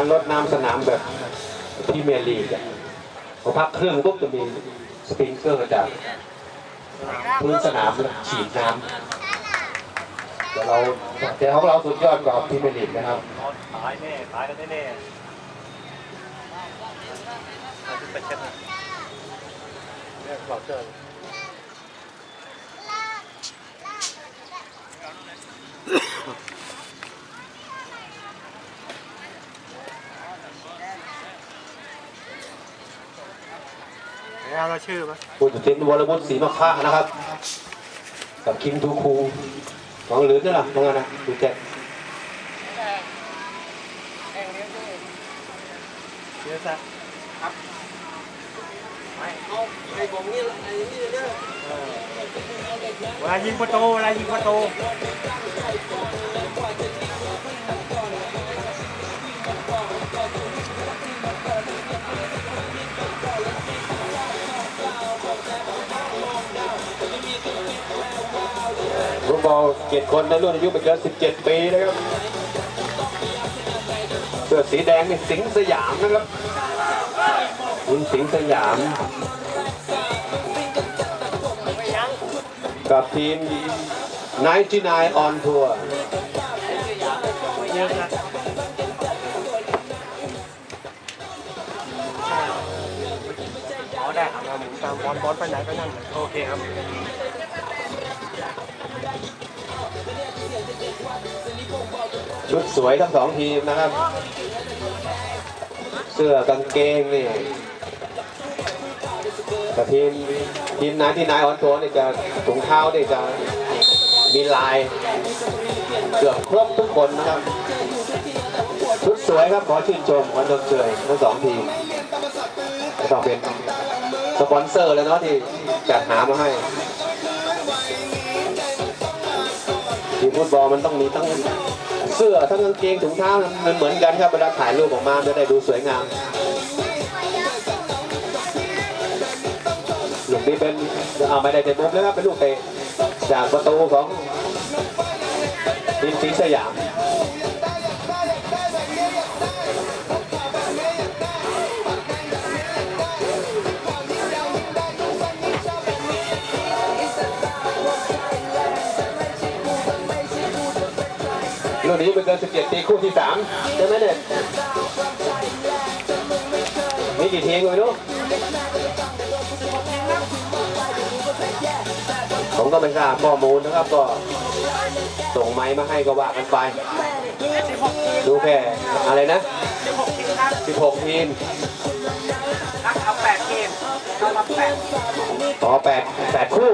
การลดน้ำสนามแบบพรีเมียร์ลีกอะพอพักเครื่องปุ๊บจะมีสปริงเกอร์จากพื้นสนามฉีดน้ำแต่เราแต่ของเราสุดยอดกว่าพรีเมียร์ลีกนะครับตายแน่ตายกันแน่เอาขึ้นไปเช็ดหน่อยเนี่ยเราเจอ เอาเราชื่อปะผู้ตัดสินวรวุฒิศรีมะคะนะครับ กับคิมทูคูของเหลือนี่ล่ะตรงนั้นนะดูแจ็คเชื่อซะไอ้ผมนี่ไอ้นี่เนี่ยเวลายิงประตูเวลายิงประตู อลเจ็ดคนในรุ่นอายุไม่เกิน 17 ปีนะครับเสื้อสีแดงนี่สิงสยามนะครับคุณสิงสยาม กับทีม99 on tour เยอะนะอ๋อได้ครับหมุนตามบอลบอลไปไหนก็นั่นโอเคครับ ชุดสวยทั้งสองทีมนะครับ เสื้อกางเกงนี่แต่ทีมทีมนายที่นายออนทัวร์นี่จะถุงเท้านี่จะมีลายเกือบครบทุกคนนะครับ ชุดสวยครับขอชื่นชมวันดนเชยทั้งสองทีมไม่ต้องเป็นสปอนเซอร์แล้วเนาะที่จัดหามาให้ ฟุตบอลมันต้องมีทั้งเสื้อทั้งกางเกงถุงเท้ามันเหมือนกันครับเวลาถ่ายรูปออกมาจะได้ดูสวยงามลูกนี้เป็นเอาไม่ได้เป็นมุมนะครับเป็นลูกเตะจากประตูของทีมสีสยาม รุ่นนี้เป็นเกิน17ปีคู่ที่สามใช่ไหมเนี่ยมีกี่ทีมก็ไม่รู้ผมก็ไม่ทราบข้อมูลนะครับก็ส่งไม้มาให้ก็ว่ากันไป ดูแค่อะไรนะ 16 ทีมรักเอาแปดเกมเรารับแปดต่อแปดแปดคู่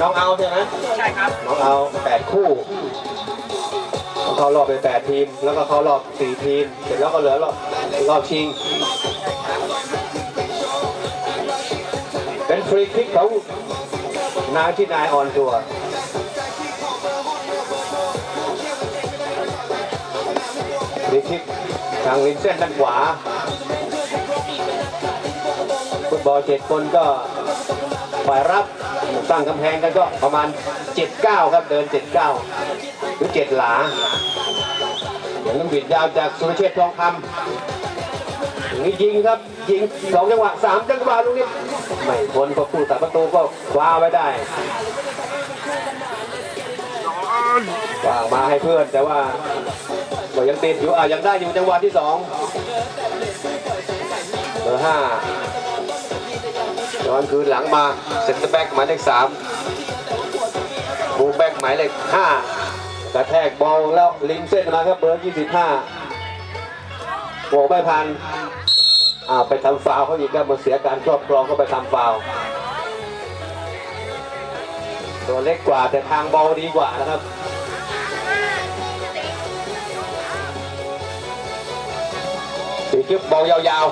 น้องเอาใช่ไหมใช่ครับน้องเอาแปดคู่ เข้ารอบเป็นแปดทีม แล้วก็เข้ารอบสี่ทีม เสร็จแล้วก็เหลือรอบรอบชิง เป็นฟรีคิกของนายที่นายออนตัวฟรีคิกทางริมเส้นด้านขวาฟุตบอลเจ็ดคนก็ฝ่ายรับตั้งกำแพงกันก็ประมาณ 7-9 ครับเดิน 7-9 หรือ7หลาอย่างต้องบิดยาวจากสุรเชษทองคำอย่างนี้ยิงครับยิงสองจังหวะสามจังหวะลูกนี้ไม่พ้นก็ผู้ตัดประตูก็คว้าไว้ได้วางมาให้เพื่อนแต่ว่าก็ยังติดอยู่อะยังได้อยู่จังหวะที่สองเบอร์ห้าย้อนคืนหลังมาเซ็นเตอร์แบ็กหมายเลขสามบูแบ็กหมายเลขห้า กระแทกบอลแล้วลิงเส้นมาครับเบอร์ยี่สิบห้าโบกไม่พันอ่าไปทำฟาวเขาอีกครับมาเสียการครอบครองเขาไปทำฟาวตัวเล็กกว่าแต่ทางบอลดีกว่านะครับสีคิ้วบอลยาว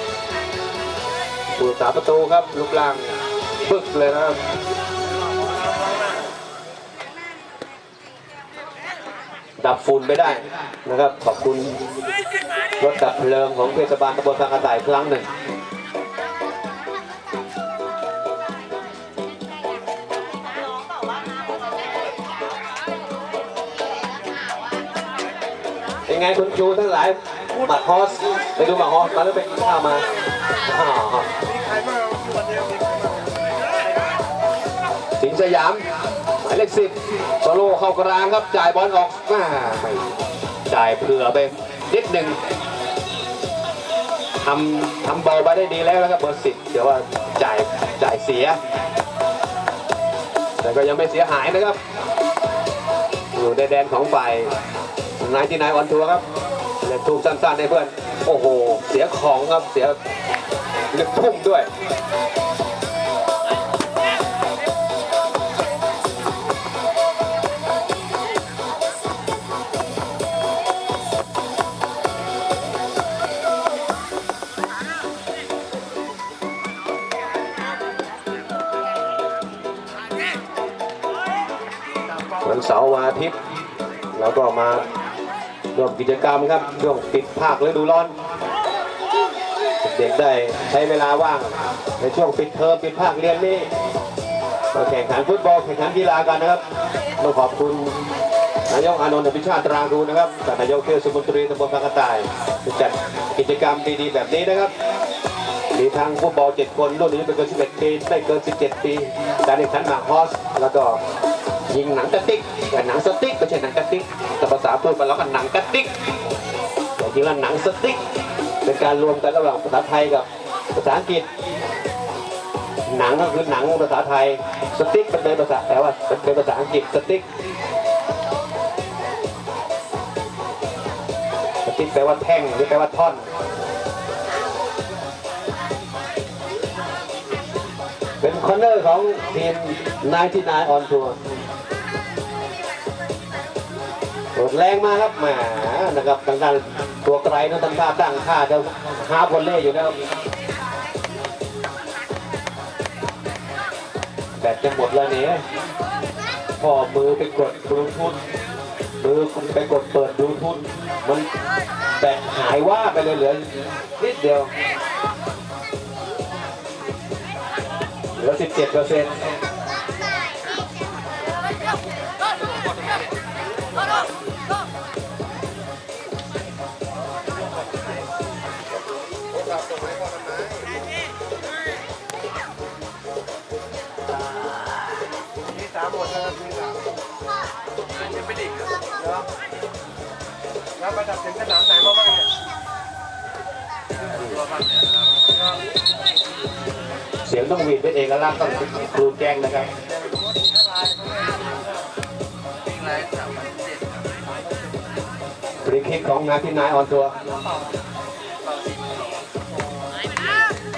ๆผู้สาประตูครับลูกล่างบึกเลยนะครับ ดับฝุ่นไม่ได้นะครับ ขอบคุณรถดับเพลิงของเทศบาลตำบลสังกะต่ายครั้งหนึ่งเป็นไงคุณครูทั้งหลายหมักฮอสไปดูหมักฮอสมาแล้วไปกินข้าวมาอ้าวมีใครบ้าสิงสยาม หมายเลขสิบโซโล่เข้ากลางครับจ่ายบอลออกมาไม่จ่ายเผื่อไปนิดหนึ่งทำทำเบอลไปได้ดีแล้วนะครับเบอร์สิบเดี๋ยวว่าจ่ายจ่ายเสีย แต่ก็ยังไม่เสียหายนะครับ อยู่ในแดนของฝ่ายนายที่นายออนทัวร์ครับเล่นทุ่มสั้นๆให้เพื่อน โอ้โห เสียของครับ เสียเลือกทุ่มด้วย วันเสาร์วันอาทิตย์เราก็มาร่วมกิจกรรมครับช่วงปิดภาคฤดูร้อน เด็กๆได้ใช้เวลาว่าง ในช่วงปิดเทอมปิดภาคเรียนนี้มาแข่งขันฟุตบอลแข่งขันกีฬากันนะครับต้องขอบคุณนายกอานนท์อภิชาตรากูนะครับกับนายกเทศมนตรีตำบลบางกระต่ายจัดกิจกรรมดีๆแบบนี้นะครับมีทางฟุตบอล7คนรุ่นนี้เป็นเกิน11ปีไม่เกิน 17 ปีการแข่งขันหมากฮอส แล้วก็ ยิงหนังกระติกแต่หนังสติ๊กไม่ใช่หนังกระติกแต่ภาษาพูดไปแล้วก็หนังกระติกแต่จริงแล้วหนังสติ๊กเป็นการรวมกันระหว่างภาษาไทยกับภาษาอังกฤษ หนังก็คือหนังภาษาไทยสติ๊กเป็นภาษาแปลว่าเป็นภาษาอังกฤษสติ๊กสติ๊กแปลว่าแท่งหรือแปลว่าท่อนเป็นคอนเนอร์ของทีมนายที่นายออนทัวร์ โดดแรงมาครับแหมนะครับทางด้านตัวไกลนั้นทำท่าตั้งท่าจะหาบอลเล่อยู่แล้วแบตจะหมดแล้วเนี่ยพอมือไปกดบลูทูธมือไปกดเปิดบลูทูธมันแบตหายว่าไปเลยเหลือนิดเดียวเหลือ 17เปอร์เซ็นต์ แล้วมาจากถึงสนามไหนมาบ้างเนี่ยเสียงต้องหวีดเป็นเอกลักษณ์ต้องครูแจ้งนะครับฟรีคิกของนาทีนายออนทัว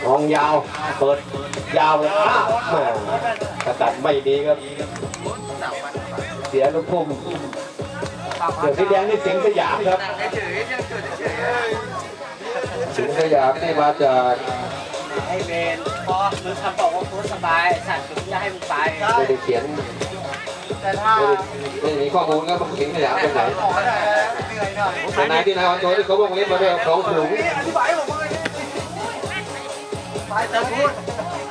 มองยาว เปิดยาวเลยอ้าวแม่กระตัดไม่ดีครับ เสียลูกพุ่ม เสือสีแดงนี่สิงห์สยามครับสิงห์สยามนี่มาจากไอเวนพอคือคำบอกว่าโค้ชสบายสัตว์คือจะให้มึงไปไม่ได้เขียนแต่ถ้าไม่ได้ไม่มีข้อมูลครับว่าสิงห์สยามเป็นไหนขอได้เหนื่อยหน่อยแต่นายที่นายออนทัวร์ที่เขาวงเล็บมาด้วยของขลุงอธิบายให้ผมเลยไปแต่พูด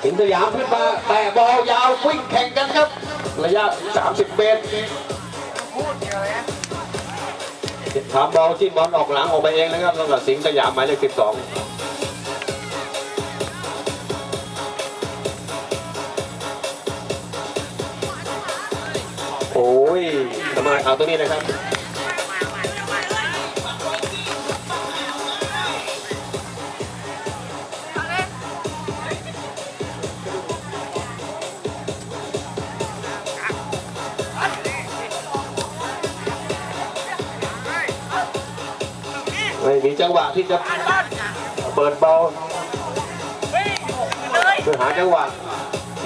สิงห์สยามขึ้นมาแต่บอลยาววิ่งแข่งกันครับ ระยะ 30 เมตร ถามบอลจิ้มบอลออกหลังออกไปเองนะครับสำหรับสิงห์สยามหมายเลขสิบสองโอ้ยทำไมเอาตัวนี้นะครับ จังหวะที่จะเปิดบอลเพื่อหาจังหวะ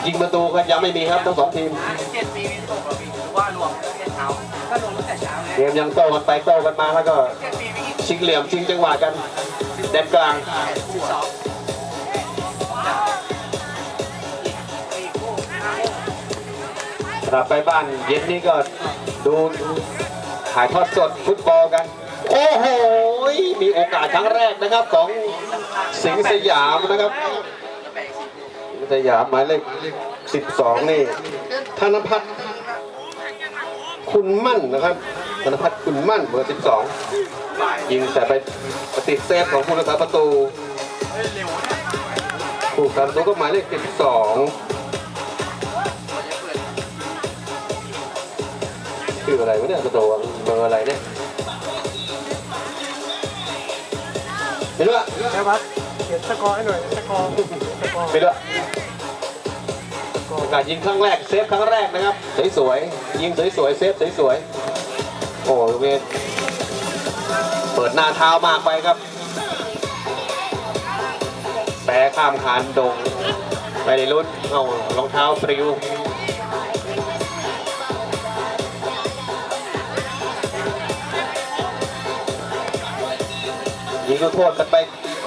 ยิงประตูกันยังไม่มีครับทั้งสองทีมเจ็ดปีมีส่งกับปีหรือว่ารวมตั้งแต่เช้าก็รวมตั้งแต่เช้าไงเกมยังโต้กันไปโต้กันมาแล้วก็เจ็ดปีมีชิงเหลี่ยมชิงจังหวะกันแดนกลางสิบสองปีคู่ห้าคู่กลับไปบ้านเย็นนี้ก็ดูถ่ายทอดสดฟุตบอลกัน โอ้โห มีโอกาสครั้งแรกนะครับของสิงห์สยามนะครับสิงห์สยามหมายเลข12 นี่ ธนพัฒน์คุณมั่นนะครับ ธนพัฒน์คุณมั่นเบอร์12 ยิงแต่ไปติดเซฟของผู้รักษาประตูผู้รักษาประตูก็หมายเลข12ชื่ออะไรวะเนี่ยประตูเบอร์อะไรเนี่ย เห็นปะแค่วัดเขียนสกอร์ให้หน่อยสกอร์สกอร์ไปด้วยโอกาสยิงครั้งแรกเซฟครั้งแรกนะครับสวยๆยิงสวยๆเซฟสวยๆโอ้เวนเปิดหน้าเท้ามากไปครับแปรข้ามคานดงไปในรุ่นเอารองเท้าปลิว กโทษกันไป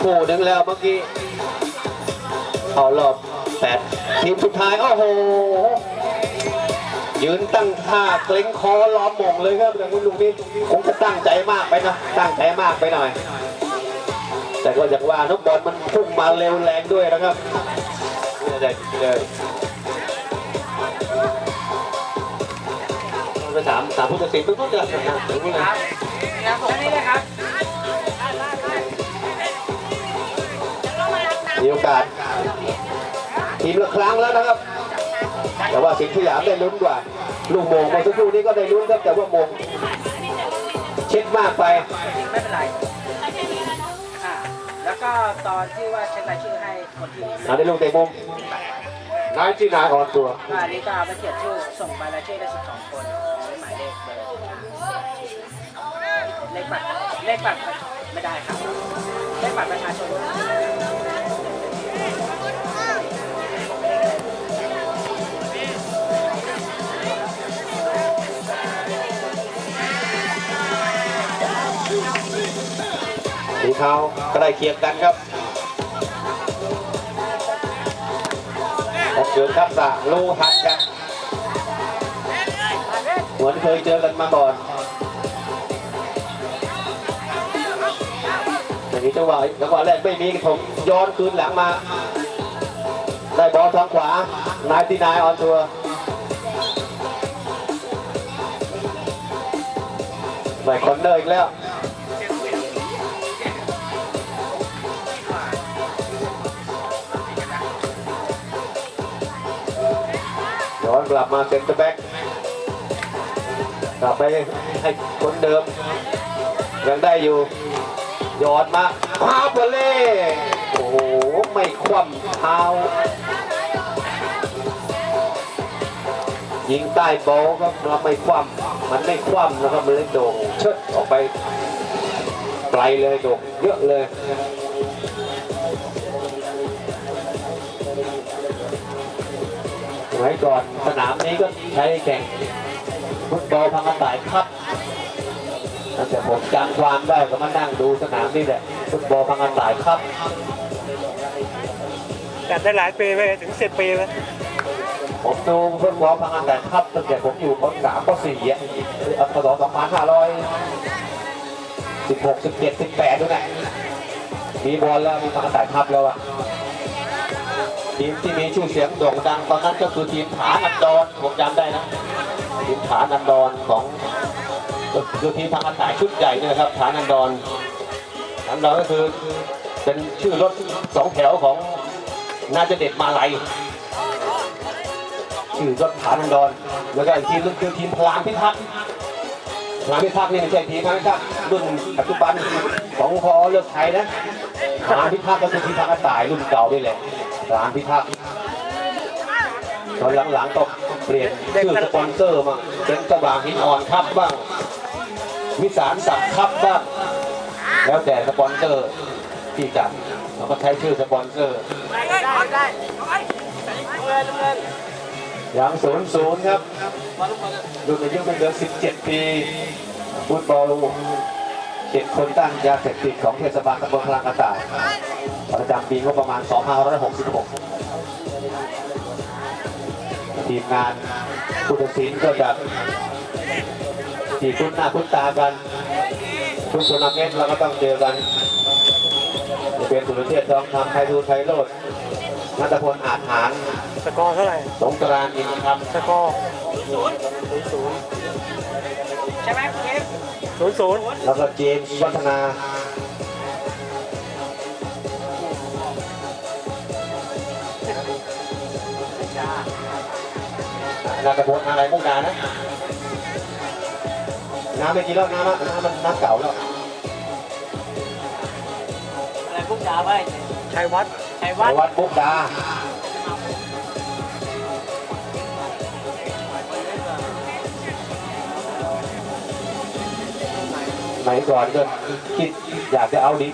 คู่หนึงแล้วเมื่อกี้เอารอบแปดทีมสุดท้ายโอ้โห ยืนตั้งท่าเกรงคอล้อมมงเลยครับแต่คุณลุงนี่คงจะตั้งใจมากไปนะตั้งใจมากไปหน่อย แต่ก็อยากว่านักบอลมันพุ่งมาเร็วแรงด้วยนะครับเนี่ยได้เลยไปถามถามผู้ตัดสินเพิ่งจะถามถึงนี่นะ มีโอกาส ทีมละครั้งแล้วนะครับ แต่ว่าสิงห์สยามได้ลุ้นกว่า ลูกโมงเมื่อสักครู่นี้ก็ได้ลุ้นครับ แต่ว่าโมงเช็ดมากไป ไม่เป็นไรอ่าแล้วก็ตอนที่ว่าเช็ครายชื่อให้คนที่เอาได้ลูกเตะมุมนายจีนายอ่อนตัว ก็อันนี้ก็เอาไปเขียนชื่อส่งไปรายชื่อได้12คนใช้หมายเลขเบอร์เลขบัตรเลขบัตรไม่ได้ครับเลขบัตรประชาชน สีเทาก็ได้เคียงกันครับออกเกินทักษะโลหัดกันเหมือนเคยเจอกันมาก่อนอย่างนี้จังหวะจังหวะแรกไม่มีผมย้อนคืนหลังมา ได้บอลทางขวานายที่นายออนทัวร์ไม่คอนเนอร์อีกแล้ว ย้อนกลับมาเซ็นเตอร์แบ็กกลับไปให้คนเดิม ยังได้อยู่ย้อนมาพาเบเล่โอ้โห ไม่คว่ำเท้า ยิงใต้โบว์ก็เราไม่คว่ำมันไม่คว่ำนะครับมันเลยโด่งเชิดออกไปไกลเลยโด่งเยอะเลย มัยก่อนสนามนี้ก็ใช้แข่งฟุตบอลพังกระต่ายครับตั้งแต่ผมจำความได้ก็มานั่งดูสนามนี่แหละฟุตบอลพังกระต่ายครับจัดได้หลายปีไปถึงสิบปีแล้วผมดูฟุตบอลพังกระต่ายครับตั้งแต่ผมอยู่ปสามปสี่อะพศสองพันห้าร้อยสิบหกสิบเจ็ดสิบแปดด้วยนะมีบอลแล้วมีพังกระต่ายครับแล้วอะ ทีมที่มีชื่อเสียงโด่งดังตอนนั้นก็คือทีมฐานอันดรผมจำได้นะทีมฐานอันดรของคือทีมพังกระต่ายชุดใหญ่นี่นะครับฐานอันดรฐานอันดรก็คือเป็นชื่อรถสองแถวของน่าจะเด็ดมาลัยชื่อรถฐานอันดรแล้วก็อีกทีมนึงคือทีมพลานพิทักษ์พลานพิทักษ์นี่ไม่ใช่ทีมพลานพิทักษ์รุ่นปัจจุบันของพอเลือกไทยนะพลานพิทักษ์ก็คือทีมพังกระต่ายรุ่นเก่านี่แหละ พลานพิทักษ์ตอนหลังๆก็เปลี่ยนชื่อสปอนเซอร์มาเป็นสว่างหินอ่อนครับบ้าง วิสารสักดิ์ครับบ้าง แล้วแต่สปอนเซอร์ที่จัดเราก็ใช้ชื่อสปอนเซอร์อย่างศูนย์ศูนย์ครับรุ่นอายุไม่เกิน17 ปีฟุตบอลเจ็ดคนตั้งยาเสพติดของเทศบาลตำบลพลังกระต่าย ประจำปีงบประมาณ 2566 ทีมงานผู้ตัดสินก็จะที่คุ้นหน้าคุ้นตากันทุกทัวร์นาเมนต์เราก็ต้องเจอกันจะเป็นสุรเทพทองคำไทยดูไทยโรดนัทพลอาจหารสกอร์เท่าไหร่ สงกรานต์อินทร์คสกอร์ศูนย์ศูนย์ใช่ไหมคุณเอฟศูนย์ศูนย์แล้วก็เจมส์วัฒนา นาตะพลอะไรมุกดานะ น้ำไม่กินแล้วน้ำอะน้ำมันน้ำเก่าแล้ว อะไรพวกดาไว้ชัยวัฒน์ชัยวัฒน์วัดมุกดา ไหนก่อนก็คิดอยากจะเอาดี